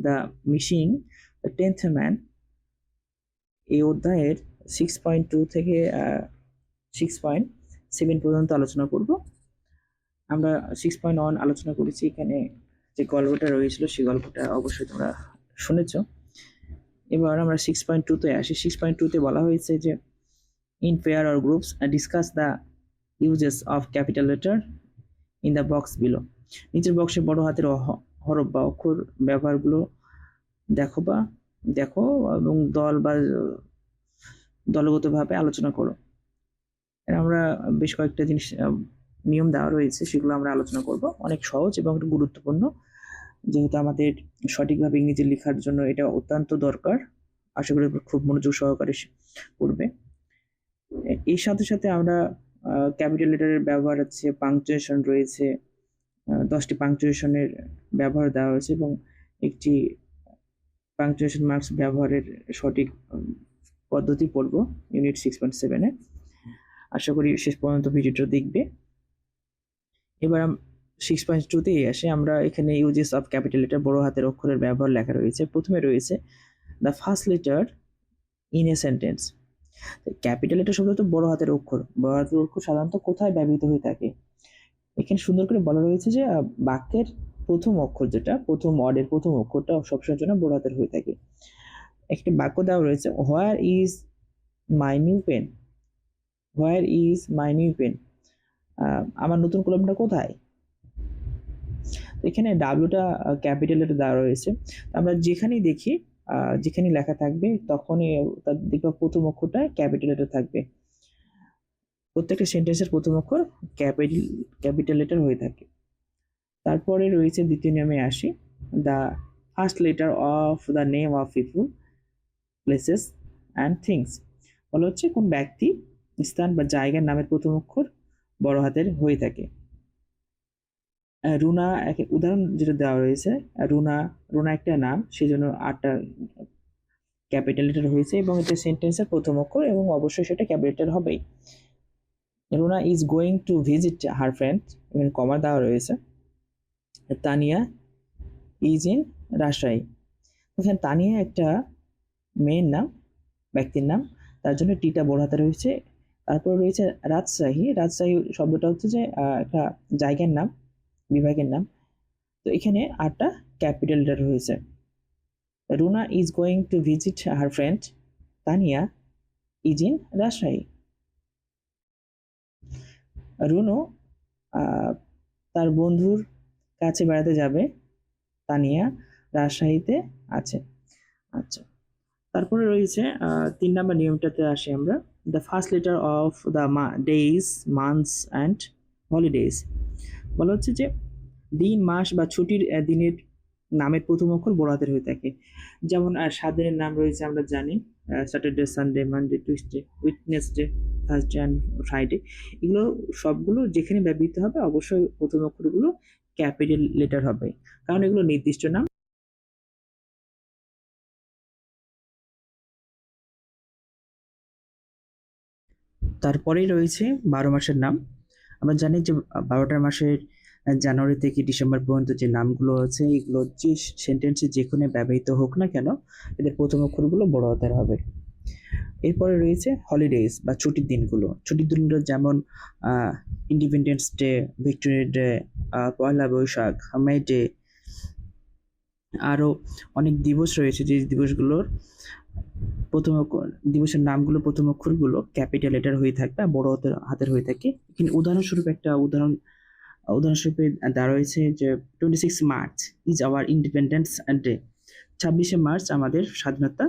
The the tenth man. এই অধ্যায়ের six point two থেকে সিক্স পয়েন্ট সেভেন পর্যন্ত আলোচনা করব। আমরা সিক্স পয়েন্ট ওয়ান আলোচনা করেছি এখানে যে গল্পটা রয়েছিল সেই গল্পটা অবশ্যই তোমরা শুনেছ। এবার আমরা সিক্স পয়েন্ট টুতে আসি। সিক্স পয়েন্ট টুতে বলা হয়েছে যে in pair or groups discuss the uses of capital letter in the box below নিচের বক্সে বড় হাতের অহ- হরফ বা অক্ষর ব্যবহারগুলো দেখো বা দেখো এবং দল বা দলগতভাবে আলোচনা করো। আমরা বেশ কয়েকটা জিনিস নিয়ম দেওয়া রয়েছে, সেগুলো আমরা আলোচনা করব। অনেক সহজ এবং গুরুত্বপূর্ণ। যেহেতু আমাদের সঠিকভাবে ইংরেজি লেখার জন্য এটা অত্যন্ত দরকার, আশা করি খুব মনোযোগ সহকারে করবে এর সাথে সাথে আমরা ক্যাপিটাল লেটারের ব্যবহার আছে পাংচুয়েশন রয়েছে দশটি পাংচুয়েশনের ব্যবহার দেওয়া হয়েছে এবং একটি পাংচুয়েশন মার্কস ব্যবহারের সঠিক পদ্ধতি পড়ব ইউনিট সিক্স পয়েন্ট সেভেনে আশা করি শেষ পর্যন্ত ভিডিওটা দেখবে। এবার সিক্স পয়েন্ট টুতেই আসে। আমরা এখানে ইউজেস অফ ক্যাপিটাল লেটার বড় হাতের অক্ষরের ব্যবহার লেখা রয়েছে। প্রথমে রয়েছে the first letter in a sentence capital letter শব্দ তো বড় হাতের অক্ষর। বড় হাতের অক্ষর সাধারণত কোথায় ব্যবহৃত হয়ে থাকে? এখানে সুন্দর করে বলা রয়েছে যে বাক্যের প্রথম অক্ষর যেটা প্রথম ওয়ার্ডের প্রথম অক্ষরটা সবসময়ের জন্য বড় হাতের হয়ে থাকে। একটি বাক্য দেওয়া রয়েছে where is my new pen where is my new pen আমার নতুন কলমটা কোথায়? তো এখানে ডাব্লুটা ক্যাপিটাল দেওয়া রয়েছে। আমরা যেখানেই দেখি আহ, যেখানেই লেখা থাকবে তখনই তার দেখবা প্রথম অক্ষরটা ক্যাপিটাল থাকবে। প্রত্যেকটা সেন্টেন্সের প্রথম অক্ষর ক্যাপিটাল ক্যাপিটাল লেটার হয়ে থাকে। তারপরে রয়েছে দ্বিতীয় নিয়মে আসি। The first letter of the name of people places and things বলা হচ্ছে কোন ব্যক্তি, স্থান বা জায়গার নামের প্রথম অক্ষর বড় হাতের হয়ে থাকে। রুনা এক, উদাহরণ যেটা দেওয়া রয়েছে, রুনা রুনা একটা নাম সেই জন্য আটটা ক্যাপিটাল লেটার হয়েছে এবং এটা সেন্টেন্সের প্রথম অক্ষর এবং অবশ্যই সেটা ক্যাপিটাল হবেই। Runa is going to visit her friend এখানে কমা দেওয়া রয়েছে। তানিয়া ইজ ইন রাজশাহী এখানে তানিয়া একটা মেয়ের নাম, ব্যক্তির নাম, তার জন্য টিটা বড় হাতে রয়েছে। তারপর রয়েছে রাজশাহী। রাজশাহী শব্দটা হচ্ছে যে একটা জায়গার নাম, বিভাগের নাম। তো এখানে আটটা ক্যাপিটাল রয়েছে। Runa is going to visit her friend Tania is in Rajshahi Runu তার বন্ধুর কাছে বেড়াতে যাবে। তানিয়া রাজশাহীতে আছে। আচ্ছা। তারপরে রয়েছে তিন নম্বর নিয়মটাতে আসি আমরা। The first letter of the মা ডেইজ মান্থস অ্যান্ড হলিডেজ বলা হচ্ছে যে, দিন, মাস বা ছুটির দিনের নামের প্রথম অক্ষর বড় হাতের হয়ে থাকে। যেমন সাত দিনের নাম রয়েছে আমরা জানি। Saturday Sunday Monday Tuesday Wednesday Thursday and Friday এগুলো সবগুলো যেখানে ব্যবহৃত হবে অবশ্যই প্রথম অক্ষরগুলো ক্যাপিটাল লেটার হবে। কারণ এগুলো নির্দিষ্ট নাম। তারপরেই রয়েছে বারো মাসের নাম। আমরা জানি যে বারোটা মাসের জানুয়ারি থেকে ডিসেম্বর পর্যন্ত যে নামগুলো আছে, এগুলো যে সেন্টেন্সে যেখানে ব্যবহৃত হোক না কেন, এদের প্রথম অক্ষরগুলো বড় হাতের হবে। এরপরে রয়েছে হলিডেজ বা ছুটির দিনগুলো। ছুটির দিনগুলো যেমন independence day Victoria day Pohela Boishakh May day আরও অনেক দিবস রয়েছে যে দিবসগুলোর প্রথম দিবসের নামগুলো, প্রথম অক্ষরগুলো ক্যাপিটাল লেটার হয়ে থাকবে বড় হাতের হাতের হয়ে থাকে। এখানে উদাহরণস্বরূপ একটা উদাহরণ উদাহরণস্বরূপে দেওয়া রয়েছে যে twenty six March is our independence day ছাব্বিশে মার্চ আমাদের স্বাধীনতা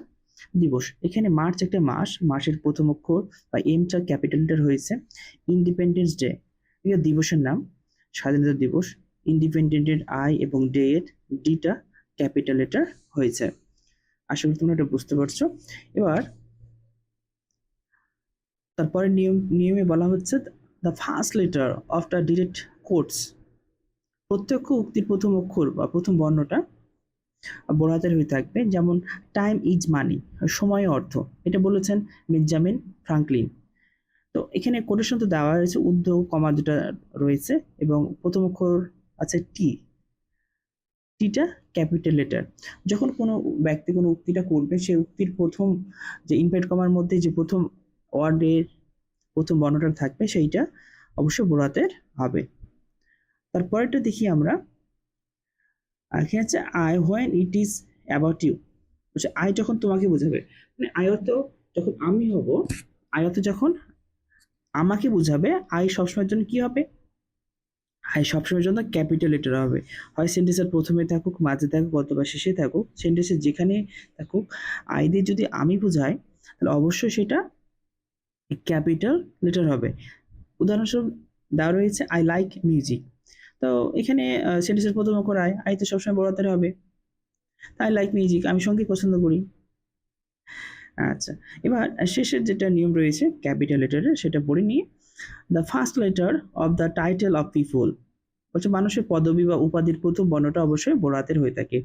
দিবস। এখানে মার্চ একটা মাস, মাসের প্রথম অক্ষর বা এমটা ক্যাপিটাল লেটার হয়েছে ইন্ডিপেন্ডেন্স ডে এটা দিবসের নাম স্বাধীনতা দিবস। ইন্ডিপেন্ডেন্টের আই এবং ডে এর ডিটা ক্যাপিটাল লেটার হয়েছে। আশা করি তোমরা এটা বুঝতে পারছ। এবার তারপরে নিয়ম, নিয়মে বলা হচ্ছে the first letter of the direct quotes প্রত্যক্ষ উক্তির প্রথম অক্ষর বা প্রথম বর্ণটা বড় হয়ে থাকবে, যেমন টাইম ইজ মানি সময় অর্থ এটা বলেছেন বেঞ্জামিন ফ্রাঙ্কলিন। তো এখানে কোটেশন তো দেওয়া হয়েছে, উদ্ধ কমা দুটা রয়েছে, এবং প্রথম অক্ষর আছে টি টিটা ক্যাপিটাল লেটার। যখন কোনো ব্যক্তি কোনো উক্তিটা করবে সেই উক্তির প্রথম যে ইনভার্ট কমার মধ্যে যে প্রথম ওয়ার্ডের প্রথম বর্ণটা থাকবে, সেইটা অবশ্যই বড় হাতের হবে। তারপরেরটা দেখি আমরা। এখানে হচ্ছে I when it is about you বলছে আই যখন তোমাকে বোঝাবে। মানে আয়ত যখন আমি হব আয়ত যখন আমাকে বোঝাবে আই সবসময়ের জন্য কি হবে? আই সবসময়ের জন্য ক্যাপিটাল লেটার হবে। হয় সেন্টেন্সের প্রথমে থাকুক, মাঝে থাকুক, অথবা শেষে থাকুক সেন্টেন্সের যেখানে থাকুক আই দিয়ে যদি আমি বোঝাই, তাহলে অবশ্যই সেটা ক্যাপিটাল লেটার হবে। উদাহরণস্বরূপ, দেওয়া রয়েছে আই লাইক মিউজিক তো এখানে সেন্টেন্সের প্রথম অক্ষর আয়। আয় তো সবসময় বড় হাতের হবে। আই লাইক মিউজিক আমি সংগীত পছন্দ করি। আচ্ছা এবার শেষের যেটা নিয়ম রয়েছে ক্যাপিটাল লেটারের সেটা পড়ে নিয়ে the first letter of the title of people বলছে, মানুষের পদবি বা উপাধির প্রথম বর্ণটা অবশ্যই বড় হাতের হয়ে থাকে।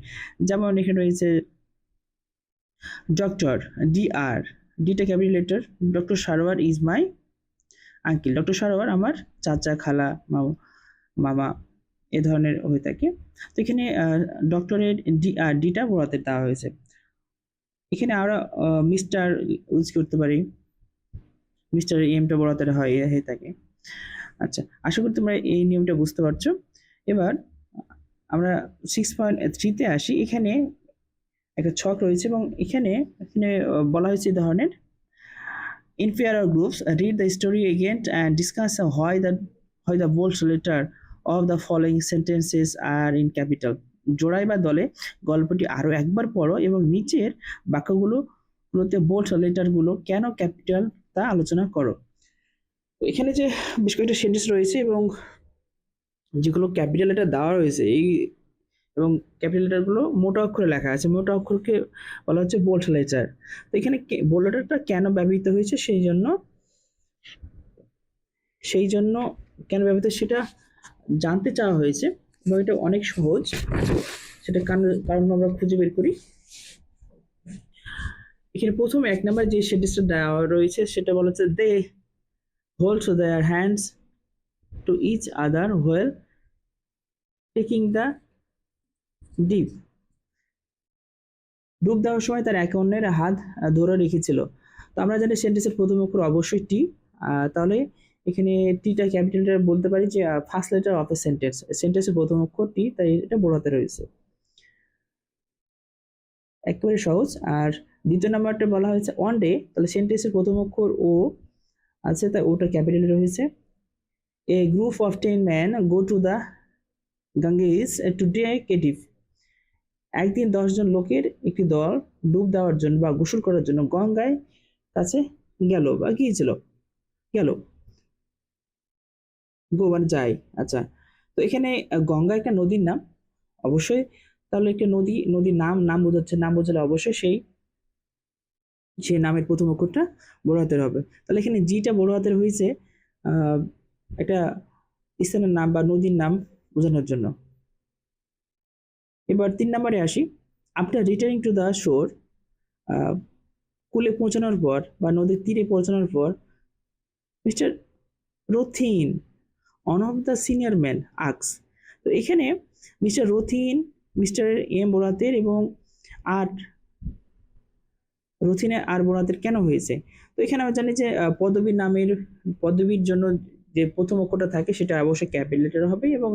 যেমন এখানে রয়েছে doctor D R ডিটা capital letter doctor Sarwar is my uncle doctor Sarwar আমার চাচা, খালা, মামা মামা। এ ধরনের হয়ে থাকে। তো এখানে ডক্টরের ডি ডিটা বড় হাতের দেওয়া হয়েছে। এখানে আমরা মিস্টার ইউজ করতে পারি। মিস্টার এমটা বড় হাতের হয় হয়ে থাকে। আচ্ছা আশা করি তোমরা এই নিয়মটা বুঝতে পারছ। এবার, আমরা সিক্স পয়েন্ট থ্রিতে আসি। এখানে একটা ছক রয়েছে এবং এখানে এখানে বলা হয়েছে ধরনের inferior groups, read the story again and discuss why the why the bold letter of the following sentences are in capital. জোড়াই বা দলে গল্পটি আরও একবার পড়ো এবং নিচের বাক্যগুলো গুলোতে বোল্ড লেটারগুলো কেন ক্যাপিটাল তা আলোচনা করো। এখানে যে বেশ কয়েকটা সেন্টেন্স রয়েছে এবং যেগুলো ক্যাপিটাল লেটার দেওয়া রয়েছে, এই এবং ক্যাপিটাল লেটারগুলো মোটা অক্ষরে লেখা আছে, মোটা অক্ষরকে বলা হচ্ছে বোল্ড লেটার তো এখানে বোল্ড লেটারটা কেন ব্যবহৃত হয়েছে? সেই জন্য সেই জন্য কেন ব্যবহৃত সেটা জানতে চাওয়া হয়েছে, এবং এটা অনেক সহজ। সেটা কারণ আমরা খুঁজে বের করি। এখানে প্রথম এক নাম্বার যে সেন্টেন্সটা দেওয়া রয়েছে, সেটা বলা হচ্ছে they hold their hands to each other while taking the dip ডুব দেওয়ার সময় তার একে অন্যের হাত ধরে রেখেছিল। তো আমরা জানি সেন্টেন্সের প্রথম অক্ষর অবশ্যই টি তাহলে এখানে টিটা ক্যাপিটাল লেটার বলতে পারি যে first letter of a sentence সেন্টেন্সের প্রথম অক্ষর টি তাই এটা বড় রয়েছে। একেবারে সহজ। আর দ্বিতীয় নাম্বারটা বলা হয়েছে ওয়ান ডে তাহলে সেন্টেন্সের প্রথম অক্ষর ও আছে, তাই ওটা ক্যাপিটাল রয়েছে। A group of ten man go to the Ganges today কেটিভ একদিন দশজন লোকের একটি দল ডুব দেওয়ার জন্য বা গোসল করার জন্য গঙ্গায় কাছে গেল বা গিয়েছিল। গেল। গো যাই আচ্ছা তো এখানে গঙ্গা একটা নদীর নাম। অবশ্যই তাহলে একটা নদী, নদীর নাম নাম বোঝাচ্ছে, নাম বোঝালে অবশ্যই সেই, সে নামের প্রথম অক্ষরটা বড় হাতের হবে। তাহলে এখানে জিটা বড় হাতের হয়েছে একটা স্থানের নাম বা নদীর নাম বোঝানোর জন্য। এবার তিন নম্বরে আসি। আফটার রিটার্নিং টু দ্য শোর কুলে পৌঁছানোর পর বা নদীর তীরে পৌঁছানোর পর mister Rathin one of the senior man asks তো এখানে মিস্টার রথিন মিস্টার এম বোরাতের এবং আর রথিনে আর বোরাতের কেন হয়েছে? তো এখানে আমরা জানি যে পদবীর নামের, পদবীর জন্য যে প্রথম অক্ষরটা থাকে সেটা অবশ্যই ক্যাপিটাল লেটার হবে এবং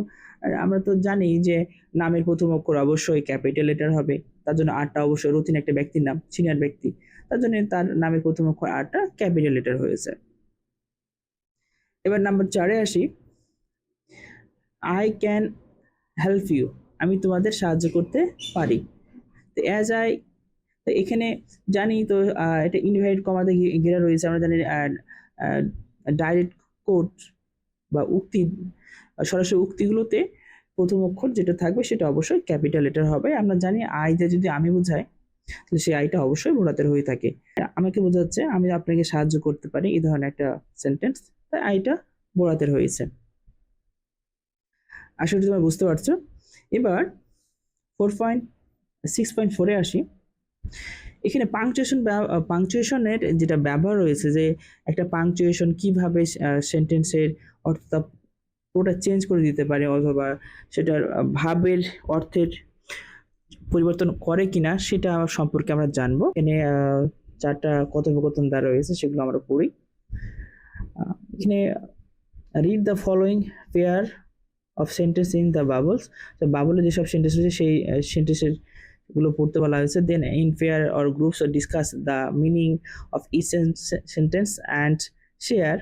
আমরা তো জানি যে নামের প্রথম অক্ষর অবশ্যই ক্যাপিটাল লেটার হবে। তার জন্য আটটা অবশ্যই রতিন একটা ব্যক্তির নাম সিনিয়র ব্যক্তি। তার জন্য তার নামের প্রথম অক্ষর আটটা ক্যাপিটাল লেটার হয়েছে। এবার নাম্বার চারে আসি। আই ক্যান হেল্প ইউ আমি তোমাদের সাহায্য করতে পারি। তো অ্যাজ আই তো এখানে জানি তো এটা ইনভাইট কমাতে ঘেরা রয়েছে। আমরা জানি ডাইরেক্ট কোড বা উক্তি, সরাসরি উক্তিগুলোতে প্রথম অক্ষর যেটা থাকবে সেটা অবশ্যই ক্যাপিটাল লেটার হবে। আমরা জানি আই যে যদি আমি বোঝাই, তাহলে সেই আইটা অবশ্যই বোড়াতের হয়ে থাকে। আমাকে বোঝাচ্ছে, আমি আপনাকে সাহায্য করতে পারি। এই ধরনের একটা সেন্টেন্স তাই আইটা বোড়াতের হয়েছে। আশা করি তোমরা বুঝতে পারছ। এবার ফোর পয়েন্ট সিক্স পয়েন্ট ফোরে আসি। এখানে পাংচুয়েশন পাংচুয়েশনের যেটা ব্যবহার রয়েছে যে একটা পাংচুয়েশন কীভাবে সেন্টেন্সের অর্থ পুরোটা চেঞ্জ করে দিতে পারে অথবা সেটার ভাবের অর্থের পরিবর্তন করে কিনা সেটা সম্পর্কে আমরা জানব। এখানে চারটা কথোপকথন দ্বারা রয়েছে, সেগুলো আমরা পড়ি। এখানে read the following pair of sentence in the bubbles তো বাবলে যেসব সেন্টেন্স রয়েছে, সেই সেন্টেন্সেরগুলো পড়তে বলা হয়েছে। Then in pair or groups or discuss the meaning of each sentence and share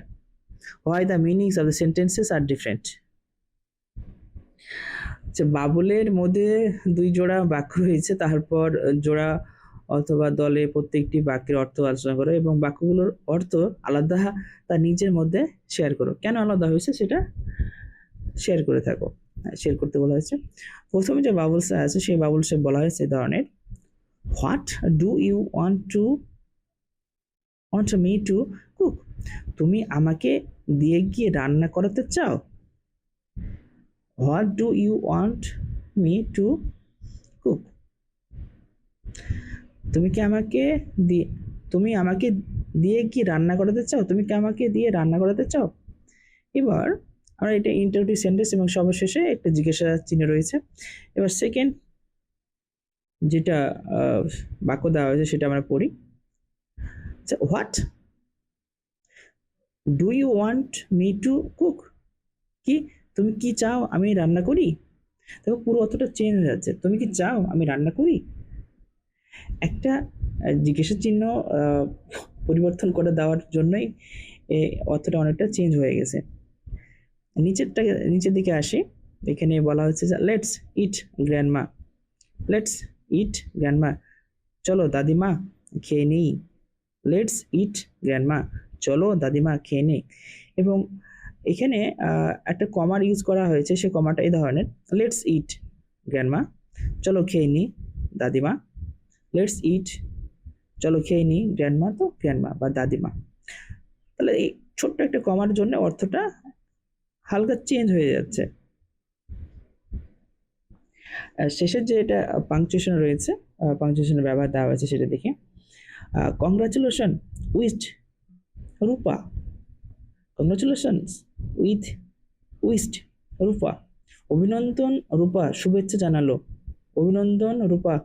why the meanings of the sentences are different যে বাবলের মধ্যে দুই জোড়া বাক্য রয়েছে। তারপর, জোড়া অথবা দলে প্রত্যেকটি বাক্যের অর্থ আলোচনা করো এবং বাক্যগুলোর অর্থ আলাদা তার নিজের মধ্যে শেয়ার করো। কেন আলাদা হয়েছে সেটা? শেয়ার করে থাকো। শেয়ার করতে বলা হয়েছে। প্রথমে যে বাবলস আছে, সেই বাবলসে বলা হয়েছে ধরনের what do you want to want me to cook তুমি আমাকে দিয়ে গিয়ে রান্না করাতে চাও? What do you want me to cook তুমি কি আমাকে দিয়ে তুমি আমাকে দিয়ে কি রান্না করাতে চাও? তুমি কি আমাকে দিয়ে রান্না করাতে চাও? এবার আমরা এটা ইন্টারভিউ সেন্টেন্স এবং সর্বশেষে একটা জিজ্ঞাসা চিহ্ন রয়েছে। এবার সেকেন্ড যেটা বাক্য দেওয়া হয়েছে সেটা আমরা পড়ি। আচ্ছা what do you want me to cook কি? তুমি কি চাও আমি রান্না করি? দেখো, পুরো অতটা চেঞ্জ হয়ে যাচ্ছে। তুমি কি চাও আমি রান্না করি? একটা জিজ্ঞাসা চিহ্ন পরিবর্তন করে দেওয়ার জন্যই অতটা অনেকটা চেঞ্জ হয়ে গেছে। নিচেরটা নিচের দিকে আসি। এখানে বলা হচ্ছে যে let's eat grandma let's eat grandma চলো, দাদিমা, খেয়ে নিই। লেটস ইট গ্র্যান্ডমা চলো, দাদিমা, খেয়ে নিই। এবং এখানে একটা কমার ইউজ করা হয়েছে, সে কমাটা এই ধরনের। লেটস ইট গ্র্যান্ডমা চলো, খেয়ে নিই দাদিমা। লেটস ইট চলো, খেয়ে নিই গ্র্যান্ডমা তো গ্র্যান্ডমা বা দাদিমা। তাহলে এই ছোট্ট একটা কমার জন্য অর্থটা হালকা চেঞ্জ হয়ে যাচ্ছে। শেষের যে এটা পাংচুয়েশন রয়েছে পাংচুয়েশনের ব্যবহার দেওয়া হয়েছে সেটা দেখে। Congratulation with Rupa. Congratulation with wished Rupa. অভিনন্দন রূপা, শুভেচ্ছা জানালো। অভিনন্দন রূপা,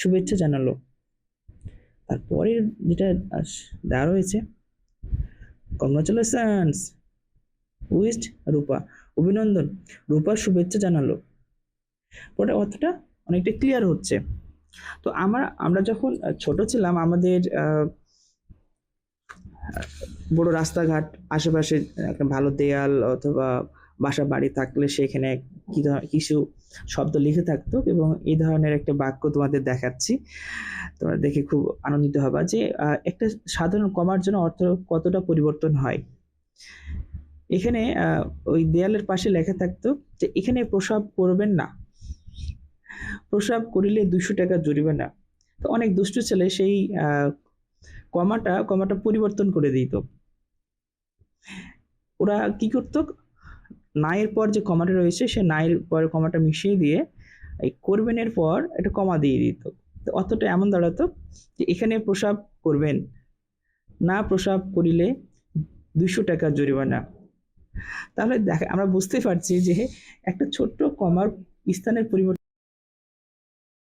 শুভেচ্ছা জানালো। তারপরে যেটা দেওয়া রয়েছে কংগ্রাচুলেশনস উইস্ট রূপা, অভিনন্দন। রূপা শুভেচ্ছা জানালো। ওটা অতটা অনেকটা ক্লিয়ার হচ্ছে। তো আমার, আমরা যখন ছোট ছিলাম, আমাদের বড় রাস্তাঘাট, আশেপাশে একটা ভালো দেয়াল অথবা বাসা বাড়ি থাকলে সেখানে কি কিছু শব্দ লিখে থাকতো এবং এই ধরনের একটা বাক্য তোমাদের দেখাচ্ছি। তোমরা দেখে খুব আনন্দিত হবা যে একটা সাধারণ কমার জন্য অর্থ কতটা পরিবর্তন হয়। এখানে ওই দেয়ালের পাশে লেখা থাকতো যে, এখানে প্রসাব করবেন না। প্রসাব করিলে দুশো টাকা জরিমানা। তো অনেক দুষ্ট ছেলে সেই কমাটা কমাটা পরিবর্তন করে দিত। ওরা কি করতো? নায়ের পর যে কমাটা রয়েছে, সে নায়ের পর কমাটা মিশিয়ে দিয়ে, এই করবেনের পর একটা কমা দিয়ে দিত। তো অতটা এমন দাঁড়াতো যে, এখানে প্রসাব করবেন। না প্রসাব করিলে দুশো টাকা জরিমানা। তাহলে দেখ আমরা বুঝতে পারছি যে একটা ছোট্ট কমার স্থানের পরিবর্তন